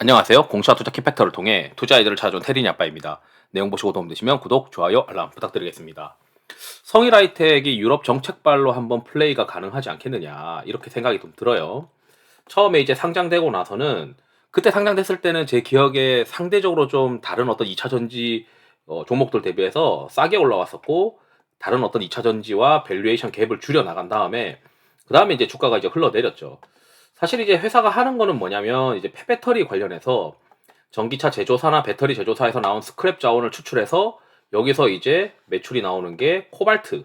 안녕하세요. 공시와 투자 키팩터를 통해 투자 아이디어를 찾아온 테린이 아빠입니다. 내용 보시고 도움되시면 구독, 좋아요, 알람 부탁드리겠습니다. 성일 하이텍이 유럽 정책발로 한번 플레이가 가능하지 않겠느냐 이렇게 생각이 좀 들어요. 처음에 이제 상장되고 나서는 그때 상장됐을 때는 제 기억에 상대적으로 좀 다른 어떤 2차 전지 어, 종목들 대비해서 싸게 올라왔었고 다른 어떤 2차 전지와 밸류에이션 갭을 줄여 나간 다음에 그 다음에 이제 주가가 이제 흘러내렸죠. 사실 이제 회사가 하는 거는 뭐냐면 이제 폐배터리 관련해서 전기차 제조사나 배터리 제조사에서 나온 스크랩 자원을 추출해서 여기서 이제 매출이 나오는 게 코발트,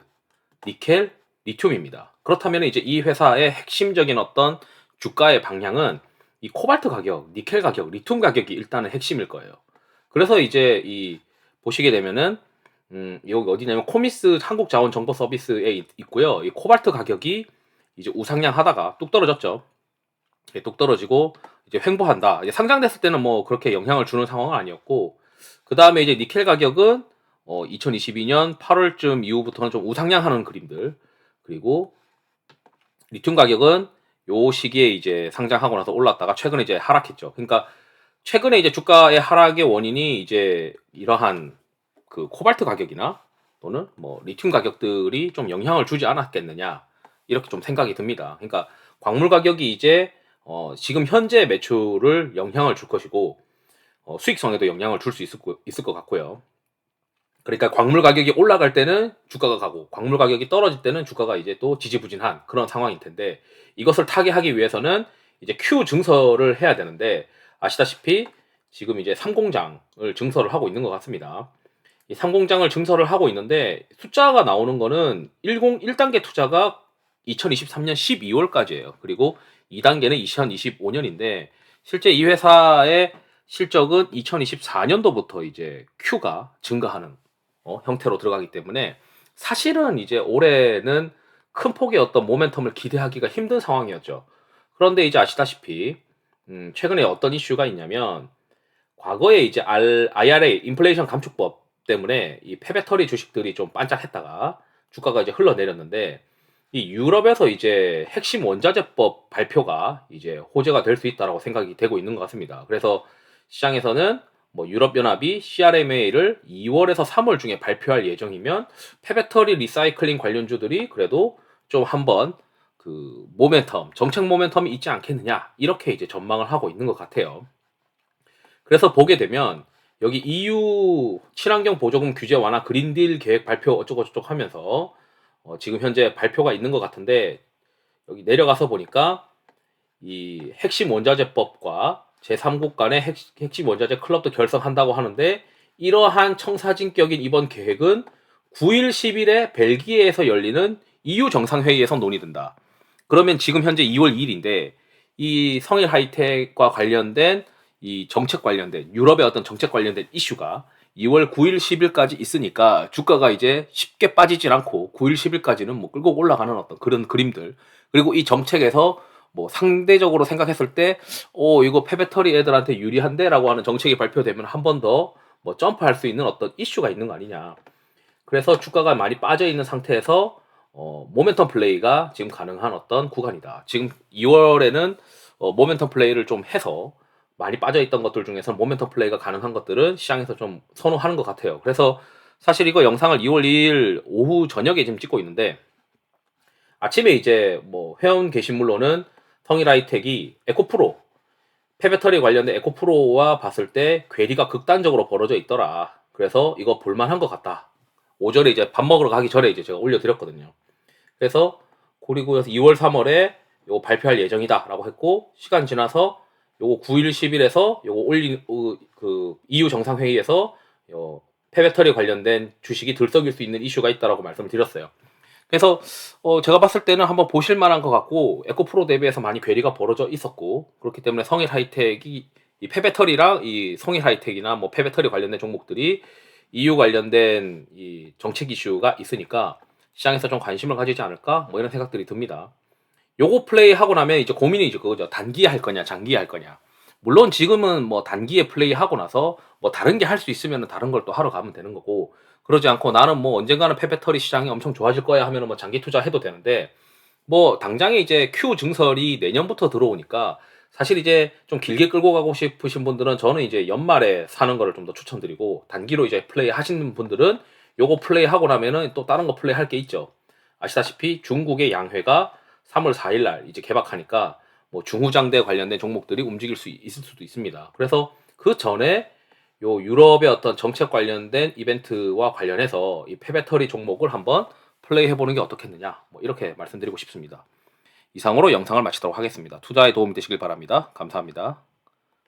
니켈, 리튬입니다. 그렇다면 이제 이 회사의 핵심적인 어떤 주가의 방향은 이 코발트 가격, 니켈 가격, 리튬 가격이 일단은 핵심일 거예요. 그래서 이제 이 보시게 되면은 음, 여기 어디냐면 코미스 한국자원정보서비스에 있- 있고요. 이 코발트 가격이 이제 우상향 하다가 뚝 떨어졌죠. 예, 뚝 떨어지고 이제 횡보한다. 이제 상장됐을 때는 뭐 그렇게 영향을 주는 상황은 아니었고 그 다음에 이제 니켈 가격은 어, 2022년 8월쯤 이후부터는 좀 우상향하는 그림들 그리고 리튬 가격은 요 시기에 이제 상장하고 나서 올랐다가 최근에 이제 하락했죠. 그러니까 최근에 이제 주가의 하락의 원인이 이제 이러한 그 코발트 가격이나 또는 뭐 리튬 가격들이 좀 영향을 주지 않았겠느냐 이렇게 좀 생각이 듭니다. 그러니까 광물 가격이 이제 어, 지금 현재 매출을 영향을 줄 것이고 어, 수익성에도 영향을 줄 수 있을, 거- 있을 것 같고요. 그러니까 광물 가격이 올라갈 때는 주가가 가고 광물 가격이 떨어질 때는 주가가 이제 또 지지부진한 그런 상황일 텐데 이것을 타개하기 위해서는 이제 Q 증설을 해야 되는데 아시다시피 지금 이제 상공장을 증설을 하고 있는 것 같습니다. 이 상공장을 증설을 하고 있는데 숫자가 나오는 거는 10 1단계 투자가 2023년 12월까지예요. 그리고 2단계는 2025년인데 실제 이 회사의 실적은 2024년도부터 이제 Q가 증가하는 어, 형태로 들어가기 때문에 사실은 이제 올해는 큰 폭의 어떤 모멘텀을 기대하기가 힘든 상황이었죠. 그런데 이제 아시다시피 음, 최근에 어떤 이슈가 있냐면 과거에 이제 R, IRA 인플레이션 감축법 때문에 이 폐배터리 주식들이 좀 반짝했다가 주가가 이제 흘러내렸는데 이 유럽에서 이제 핵심 원자재법 발표가 이제 호재가 될 수 있다라고 생각이 되고 있는 것 같습니다. 그래서 시장에서는 뭐 유럽연합이 CRMA를 2월에서 3월 중에 발표할 예정이면 폐배터리 리사이클링 관련주들이 그래도 좀 한번 그 모멘텀, 정책 모멘텀이 있지 않겠느냐 이렇게 이제 전망을 하고 있는 것 같아요. 그래서 보게 되면 여기 EU 친환경 보조금 규제 완화 그린딜 계획 발표 어쩌고저쩌고 하면서 어, 지금 현재 발표가 있는 것 같은데 여기 내려가서 보니까 이 핵심 원자재법과 제3국 간의 핵, 핵심 원자재 클럽도 결성한다고 하는데 이러한 청사진격인 이번 계획은 9일 10일에 벨기에에서 열리는 EU 정상회의에서 논의된다. 그러면 지금 현재 2월 2일인데 이 성일 하이텍과 관련된 이 정책 관련된 유럽의 어떤 정책 관련된 이슈가 2월 9일 10일까지 있으니까 주가가 이제 쉽게 빠지질 않고 9일 10일까지는 뭐 끌고 올라가는 어떤 그런 그림들 그리고 이 정책에서 뭐 상대적으로 생각했을 때, 오, 이거 폐배터리 애들한테 유리한데라고 하는 정책이 발표되면 한 번 더 뭐 점프할 수 있는 어떤 이슈가 있는 거 아니냐. 그래서 주가가 많이 빠져 있는 상태에서 어, 모멘텀 플레이가 지금 가능한 어떤 구간이다. 지금 2월에는 어, 모멘텀 플레이를 좀 해서 많이 빠져 있던 것들 중에서 모멘텀 플레이가 가능한 것들은 시장에서 좀 선호하는 것 같아요. 그래서 사실 이거 영상을 2월 2일 오후 저녁에 지금 찍고 있는데 아침에 이제 뭐 회원 게시물로는 성일하이텍이 에코프로 폐배터리 관련된 에코프로와 봤을 때 괴리가 극단적으로 벌어져 있더라. 그래서 이거 볼만한 것 같다. 오전에 이제 밥 먹으러 가기 전에 이제 제가 올려드렸거든요. 그래서 그리고 2월 3월에 요거 발표할 예정이다라고 했고 시간 지나서 요거 9일 10일에서 요거 올린 어, 그 EU 정상회의에서 요 폐배터리 관련된 주식이 들썩일 수 있는 이슈가 있다라고 말씀을 드렸어요. 그래서 어, 제가 봤을 때는 한번 보실 만한 것 같고 에코프로 대비해서 많이 괴리가 벌어져 있었고 그렇기 때문에 성일 하이텍이 이 폐배터리랑 이 성일 하이텍이나 뭐 폐배터리 관련된 종목들이 EU 관련된 이 정책 이슈가 있으니까 시장에서 좀 관심을 가지지 않을까 뭐 이런 생각들이 듭니다. 요거 플레이 하고 나면 이제 고민이 이제 그거죠. 단기에 할 거냐, 장기에 할 거냐. 물론 지금은 뭐 단기에 플레이 하고 나서 뭐 다른 게 할 수 있으면 다른 걸 또 하러 가면 되는 거고 그러지 않고 나는 뭐 언젠가는 폐배터리 시장이 엄청 좋아질 거야 하면은 뭐 장기 투자 해도 되는데 뭐 당장에 이제 Q 증설이 내년부터 들어오니까 사실 이제 좀 길게 끌고 가고 싶으신 분들은 저는 이제 연말에 사는 거를 좀 더 추천드리고 단기로 이제 플레이 하시는 분들은 요거 플레이 하고 나면은 또 다른 거 플레이 할 게 있죠. 아시다시피 중국의 양회가 3월 4일 날 이제 개박하니까 뭐 중후장대 관련된 종목들이 움직일 수 있을 수도 있습니다. 그래서 그 전에 요 유럽의 어떤 정책 관련된 이벤트와 관련해서 이 폐배터리 종목을 한번 플레이 해 보는 게 어떻겠느냐 뭐 이렇게 말씀드리고 싶습니다. 이상으로 영상을 마치도록 하겠습니다. 투자에 도움이 되시길 바랍니다. 감사합니다.